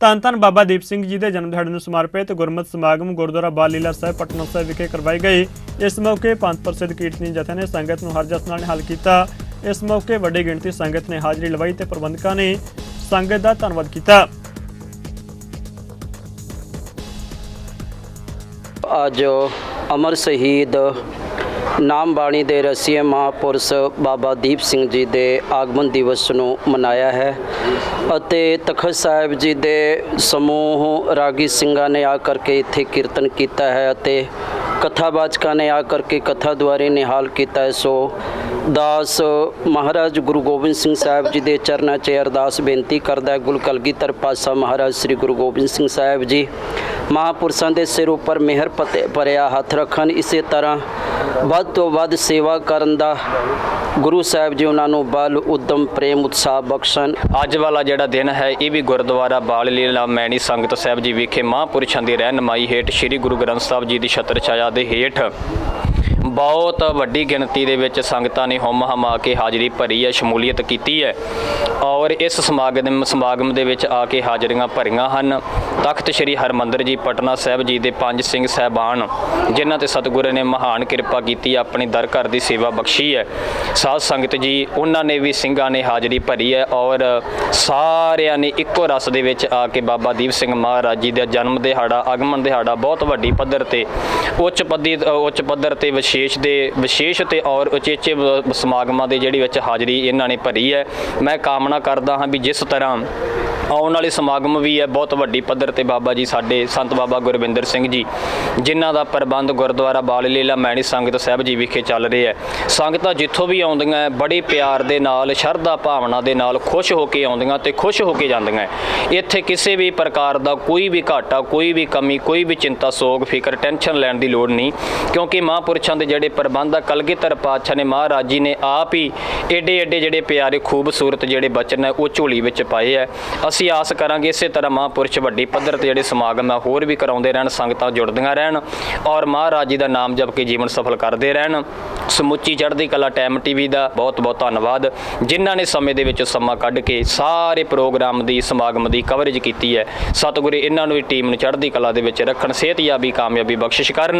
ਧੰਨ ਧੰਨ ਬਾਬਾ ਦੀਪ ਸਿੰਘ ਜੀ ਦੇ ਜਨਮ ਦਿਹਾੜੇ ਨੂੰ ਸਮਰਪਿਤ ਗੁਰਮਤਿ ਸਮਾਗਮ ਗੁਰਦੁਆਰਾ ਬਾਲ ਸਾਹਿਬ, ਪਟਨਾ ਸਾਹਿਬ ਵਿਖੇ ਕਰਵਾਈ ਗਈ। ਇਸ ਮੌਕੇ ਪੰਜ ਪ੍ਰਸਿੱਧ ਕੀਰਤਨੀ ਜਥੇ ਨੇ ਸੰਗਤ ਨੂੰ ਹਰ ਜਸ ਨਾਲ ਨਿਹਾਲ ਕੀਤਾ। ਇਸ ਮੌਕੇ ਵੱਡੀ ਗਿਣਤੀ ਸੰਗਤ ਨੇ ਹਾਜ਼ਰੀ ਲਵਾਈ ਤੇ ਪ੍ਰਬੰਧਕਾਂ ਨੇ ਸੰਗਤ ਦਾ ਧੰਨਵਾਦ ਕੀਤਾ। ਅੱਜ ਅਮਰ ਸ਼ਹੀਦ ਨਾਮ ਬਾਣੀ ਦੇ ਰਸੀਏ ਮਹਾਪੁਰਸ਼ ਬਾਬਾ ਦੀਪ ਸਿੰਘ ਜੀ ਦੇ ਆਗਮਨ ਦਿਵਸ ਨੂੰ ਮਨਾਇਆ ਹੈ ਅਤੇ ਤਖਤ ਸਾਹਿਬ ਜੀ ਦੇ ਸਮੂਹ ਰਾਗੀ ਸਿੰਘਾਂ ਨੇ ਆ ਕਰਕੇ ਇੱਥੇ ਕੀਰਤਨ ਕੀਤਾ ਹੈ ਅਤੇ ਕਥਾਵਾਚਕਾਂ ਨੇ ਆ ਕਰਕੇ ਕਥਾ ਦੁਆਰੇ ਨਿਹਾਲ ਕੀਤਾ ਹੈ। ਸੋ ਦਾਸ ਮਹਾਰਾਜ ਗੁਰੂ ਗੋਬਿੰਦ ਸਿੰਘ ਸਾਹਿਬ ਜੀ ਦੇ ਚਰਨਾਂ 'ਚ ਅਰਦਾਸ ਬੇਨਤੀ ਕਰਦਾ ਹੈ। ਗੁਰੂ ਕਲਗੀਧਰ ਪਾਤਸ਼ਾਹ ਮਹਾਰਾਜ ਸ੍ਰੀ ਗੁਰੂ ਗੋਬਿੰਦ ਸਿੰਘ ਸਾਹਿਬ ਜੀ ਮਹਾਪੁਰਸ਼ਾਂ ਦੇ ਸਿਰ ਉੱਪਰ ਮਿਹਰ ਪਤੇ ਭਰਿਆ ਹੱਥ ਰੱਖਣ। ਇਸੇ ਤਰ੍ਹਾਂ ਵੱਧ ਤੋਂ ਵੱਧ ਸੇਵਾ ਕਰਨ ਦਾ ਗੁਰੂ ਸਾਹਿਬ ਜੀ ਉਹਨਾਂ ਨੂੰ ਬਲ, ਉਦਮ, ਪ੍ਰੇਮ, ਉਤਸ਼ਾਹ ਬਖਸ਼ਣ। ਅੱਜ ਵਾਲਾ ਜਿਹੜਾ ਦਿਨ ਹੈ, ਇਹ ਵੀ ਗੁਰਦੁਆਰਾ ਬਾਲ ਲੀਲਾ ਮੈਣੀ ਸੰਗਤ ਸਾਹਿਬ ਜੀ ਵਿਖੇ ਮਹਾਂਪੁਰਸ਼ਾਂ ਦੀ ਰਹਿਨਮਾਈ ਹੇਠ ਸ੍ਰੀ ਗੁਰੂ ਗ੍ਰੰਥ ਸਾਹਿਬ ਜੀ ਦੀ ਛਤਰ ਛਾਇਆ ਦੇ ਹੇਠ ਬਹੁਤ ਵੱਡੀ ਗਿਣਤੀ ਦੇ ਵਿੱਚ ਸੰਗਤਾਂ ਨੇ ਹਮ ਹਮਾ ਕੇ ਹਾਜ਼ਰੀ ਭਰੀ ਹੈ, ਸ਼ਮੂਲੀਅਤ ਕੀਤੀ ਹੈ ਔਰ ਇਸ ਸਮਾਗਮ ਸਮਾਗਮ ਦੇ ਵਿੱਚ ਆ ਕੇ ਹਾਜ਼ਰੀਆਂ ਭਰੀਆਂ ਹਨ। ਤਖਤ ਸ੍ਰੀ ਹਰਮੰਦਰ ਜੀ ਪਟਨਾ ਸਾਹਿਬ ਜੀ ਦੇ ਪੰਜ ਸਿੰਘ ਸਹਿਬਾਨ, ਜਿਨ੍ਹਾਂ ਤੇ ਸਤਿਗੁਰੂ ਨੇ ਮਹਾਨ ਕਿਰਪਾ ਕੀਤੀ, ਆਪਣੀ ਦਰ ਘਰ ਦੀ ਸੇਵਾ ਬਖਸ਼ੀ ਹੈ। ਸਾਧ ਸੰਗਤ ਜੀ, ਉਹਨਾਂ ਨੇ ਵੀ ਸਿੰਘਾਂ ਨੇ ਹਾਜ਼ਰੀ ਭਰੀ ਹੈ ਔਰ ਸਾਰਿਆਂ ਨੇ ਇੱਕੋ ਰਸ ਦੇ ਵਿੱਚ ਆ ਕੇ ਬਾਬਾ ਦੀਪ ਸਿੰਘ ਮਹਾਰਾਜ ਜੀ ਦਾ ਜਨਮ ਦਿਹਾੜਾ, ਆਗਮਨ ਦਿਹਾੜਾ ਬਹੁਤ ਵੱਡੀ ਪੱਧਰ ਤੇ, ਉੱਚ ਪੱਦੀ ਉੱਚ ਪੱਧਰ ਤੇ ਵਿਸ਼ੇਸ਼ ਦੇ, ਵਿਸ਼ੇਸ਼ ਤੇ ਔਰ ਉਚੇਚੇ ਸਮਾਗਮਾਂ ਦੇ ਜਿਹੜੀ ਵਿੱਚ ਹਾਜ਼ਰੀ ਇਹਨਾਂ ਨੇ ਭਰੀ ਹੈ। ਮੈਂ ਕਾਮਨਾ ਕਰਦਾ ਹਾਂ ਵੀ ਜਿਸ ਤਰ੍ਹਾਂ ਆਉਣ ਵਾਲੇ ਸਮਾਗਮ ਵੀ ਹੈ ਬਹੁਤ ਵੱਡੀ ਪੱਧਰ ਤੇ ਬਾਬਾ ਜੀ ਸਾਡੇ ਸੰਤ ਬਾਬਾ ਗੁਰਵਿੰਦਰ ਸਿੰਘ ਜੀ ਜਿਨ੍ਹਾਂ ਦਾ ਪ੍ਰਬੰਧ ਗੁਰਦੁਆਰਾ ਬਾਲ ਲੀਲਾ ਮੈਣੀ ਸੰਗਤ ਸਾਹਿਬ ਜੀ ਵਿਖੇ ਚੱਲ ਰਿਹਾ ਹੈ। ਸੰਗਤਾਂ ਜਿੱਥੋਂ ਵੀ ਆਉਂਦੀਆਂ ਹੈ, ਬੜੇ ਪਿਆਰ ਦੇ ਨਾਲ ਸ਼ਰਧਾ ਭਾਵਨਾ ਦੇ ਨਾਲ ਖੁਸ਼ ਹੋ ਕੇ ਆਉਂਦੀਆਂ ਤੇ ਖੁਸ਼ ਹੋ ਕੇ ਜਾਂਦੀਆਂ ਇੱਥੇ ਕਿਸੇ ਵੀ ਪ੍ਰਕਾਰ ਦਾ ਕੋਈ ਵੀ ਘਾਟਾ ਕੋਈ ਵੀ ਕਮੀ ਕੋਈ ਵੀ ਚਿੰਤਾ ਸੋਗ ਫਿਕਰ ਟੈਨਸ਼ਨ ਲੈਣ ਦੀ ਲੋੜ ਨਹੀਂ ਕਿਉਂਕਿ ਮਹਾਂਪੁਰਸ਼ਾਂ ਦੇ ਜਿਹੜੇ ਪ੍ਰਬੰਧ ਆ ਕਲਗੀਧਰ ਪਾਤਸ਼ਾਹ ਨੇ ਮਹਾਰਾਜ ਜੀ ਨੇ ਆਪ ਹੀ ਏਡੇ ਏਡੇ ਜਿਹੜੇ ਪਿਆਰੇ ਖੂਬਸੂਰਤ ਜਿਹੜੇ ਬਚਨ ਹੈ ਉਹ ਝੋਲੀ ਵਿੱਚ ਪਾਏ ਹੈ। ਅਸੀਂ ਆਸ ਕਰਾਂਗੇ ਇਸੇ ਤਰ੍ਹਾਂ ਮਹਾਂਪੁਰਸ਼ ਵੱਡੀ ਪੱਧਰ ਤੇ ਜਿਹੜੇ ਸਮਾਗਮ ਹੈ ਹੋਰ ਵੀ ਕਰਾਉਂਦੇ ਰਹਿਣ, ਸੰਗਤਾਂ ਜੁੜਦੀਆਂ ਰਹਿਣ ਔਰ ਮਹਾਰਾਜ ਜੀ ਦਾ ਨਾਮ ਜਪ ਕੇ ਜੀਵਨ ਸਫਲ ਕਰਦੇ ਰਹਿਣ। ਸਮੁੱਚੀ ਚੜ੍ਹਦੀ ਕਲਾ ਟਾਈਮ ਟੀਵੀ ਦਾ ਬਹੁਤ ਬਹੁਤ ਧੰਨਵਾਦ। ਜਿਨ੍ਹਾਂ ਨੇ ਸਮੇਂ ਦੇ ਵਿੱਚ ਸਮਾਂ ਕੱਢ ਕੇ ਸਾਰੇ ਪ੍ਰੋਗਰਾਮ ਦੀ, ਸਮਾਗਮ ਦੀ ਕਵਰੇਜ ਕੀਤੀ ਹੈ, ਸਤਿਗੁਰੂ ਇਹਨਾਂ ਨੂੰ ਵੀ ਟੀਮ ਨੂੰ ਚੜ੍ਹਦੀ ਕਲਾ ਦੇ ਵਿੱਚ ਰੱਖਣ, ਸਿਹਤਯਾਬੀ, ਕਾਮਯਾਬੀ ਬਖਸ਼ਿਸ਼ ਕਰਨ।